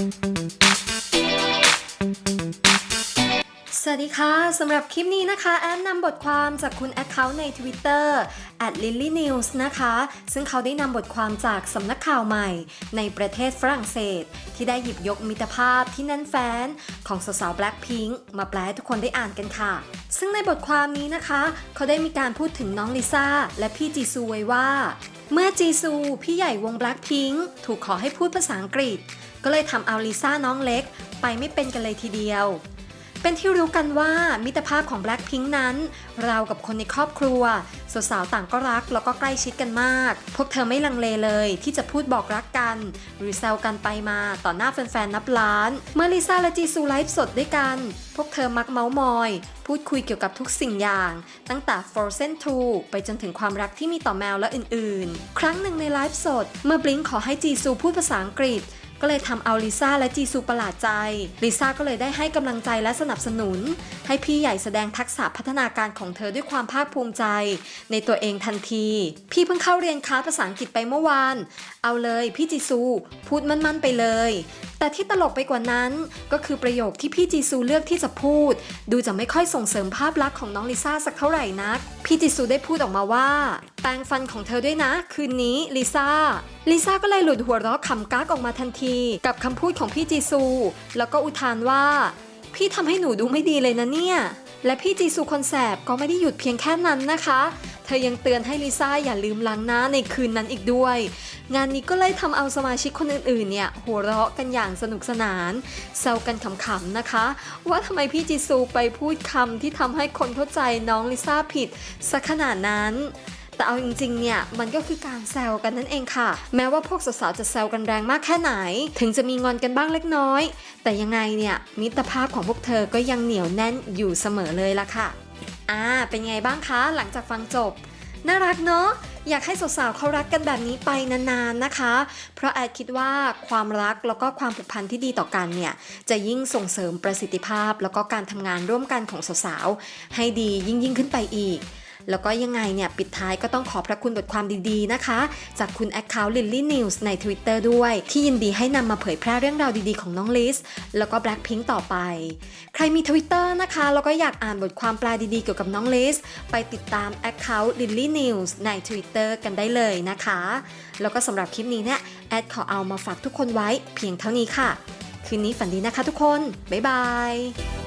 สวัสดีค่ะสำหรับคลิปนี้นะคะแอนนำบทความจากคุณ Account ใน Twitter @lilynews นะคะ ซึ่งเขาได้นำบทความจากสำนักข่าวใหม่ ในประเทศฝรั่งเศส ที่ได้หยิบยกมิตรภาพที่แน่นแฟนของสาวๆ Blackpink มาแปลให้ทุกคนได้อ่านกันค่ะ ซึ่งในบทความนี้นะคะ เขาได้มีการพูดถึงน้องลิซ่าและพี่จีซูไว้ว่า เมื่อจีซูพี่ใหญ่วง Blackpink ถูกขอให้พูดภาษาอังกฤษ ก็เลยทำเอาลิซ่าน้องเล็ก ไปไม่เป็นกันเลยทีเดียว เป็นที่รู้กันว่ามิตรภาพของ Blackpink นั้น เรากับคนในครอบครัวสาวต่างก็รักแล้วก็ใกล้ชิดกันมาก พวกเธอไม่ลังเลเลย ที่จะพูดบอกรักกัน หรือแซวกันไปมาต่อหน้าแฟนๆนับล้าน เมื่อลิซ่าและจีซูไลฟ์สดด้วยกัน พวกเธอมักเมาส์มอย พูดคุยเกี่ยวกับทุกสิ่งอย่าง ตั้งแต่ Frozen 2 ไปจนถึงความรักที่มีต่อแมวและอื่นๆ ครั้งหนึ่งในไลฟ์สด เมื่อบลิงขอให้จีซูพูดภาษาอังกฤษ ก็เลยทำเอาลิซ่าและจีซูประหลาดใจ ลิซ่าก็เลยได้ให้กำลังใจและสนับสนุน ให้พี่ใหญ่แสดงทักษะพัฒนาการของเธอด้วยความภาคภูมิใจ ในตัวเองทันที พี่เพิ่งเข้าเรียนคลาสภาษาอังกฤษไปเมื่อวาน เอาเลยพี่จีซู พูดมั่นๆไปเลย แต่ที่ตลกไปกว่านั้นก็คือประโยคที่พี่จีซูเลือกที่จะพูด ดูจะไม่ค่อยส่งเสริมภาพลักษณ์ของน้องลิซ่าสักเท่าไหร่นัก พี่จีซูได้พูดออกมาว่าแปรงฟันของเธอด้วยนะ คืนนี้ลิซ่าลิซ่าก็เลยหลุดหัวเราะขำกักออกมาทันที กับคำพูดของพี่จีซู แล้วก็อุทานว่า พี่ทำให้หนูดูไม่ดีเลยนะเนี่ยและพี่จีซูคนแสบก็ไม่ได้หยุดเพียงแค่นั้นนะคะ ธอยังเตือนให้ลิซ่าอย่าลืมล้างหน้าในคืนนั้นอีกด้วย งานนี้ก็เลยทำเอาสมาชิกคนอื่นๆเนี่ยหัวเราะกันอย่างสนุกสนานแซวกันขำๆนะคะ ว่าทำไมพี่จีซูไปพูดคำที่ทำให้คนเข้าใจน้องลิซ่าผิดสักขนาดนั้นแต่เอาจริงๆ เนี่ย มันก็คือการแซวกันนั่นเองค่ะ แม้ว่าพวกสาวๆ จะแซวกันแรงมากแค่ไหน ถึงจะมีงอนกันบ้างเล็กน้อย แต่ยังไงเนี่ย มิตรภาพของพวกเธอก็ยังเหนียวแน่นอยู่เสมอเลยล่ะค่ะ อ่า เป็นไงบ้างคะ หลังจากฟังจบ น่ารักเนาะ อยากให้สาวๆเขารักกันแบบนี้ไปนานๆนะคะ เพราะแอดคิดว่าความรักแล้วก็ความผูกพันที่ดีต่อกันเนี่ย จะยิ่งส่งเสริมประสิทธิภาพ แล้วก็การทำงานร่วมกันของสาวๆให้ดียิ่งยิ่งๆขึ้นไปอีก แล้วก็ยังไงเนี่ยปิดท้ายก็ต้องขอบพระคุณบทความดีๆนะคะ จากคุณ Account Lily News ใน Twitter ด้วย ที่ยินดีให้นำมาเผยแพร่เรื่องราวดีๆของน้องลิส แล้วก็ Blackpink ต่อไป ใครมี Twitter นะคะ แล้วก็อยากอ่านบทความแปลดีๆเกี่ยวกับน้องลิส ไปติดตาม Account Lily News ใน Twitter กันได้เลยนะคะ แล้วก็สำหรับคลิปนี้เนี่ยแอดขอเอามาฝากทุกคนไว้เพียงเท่านี้ค่ะ คืนนี้ฝันดีนะคะทุกคน บ๊ายบาย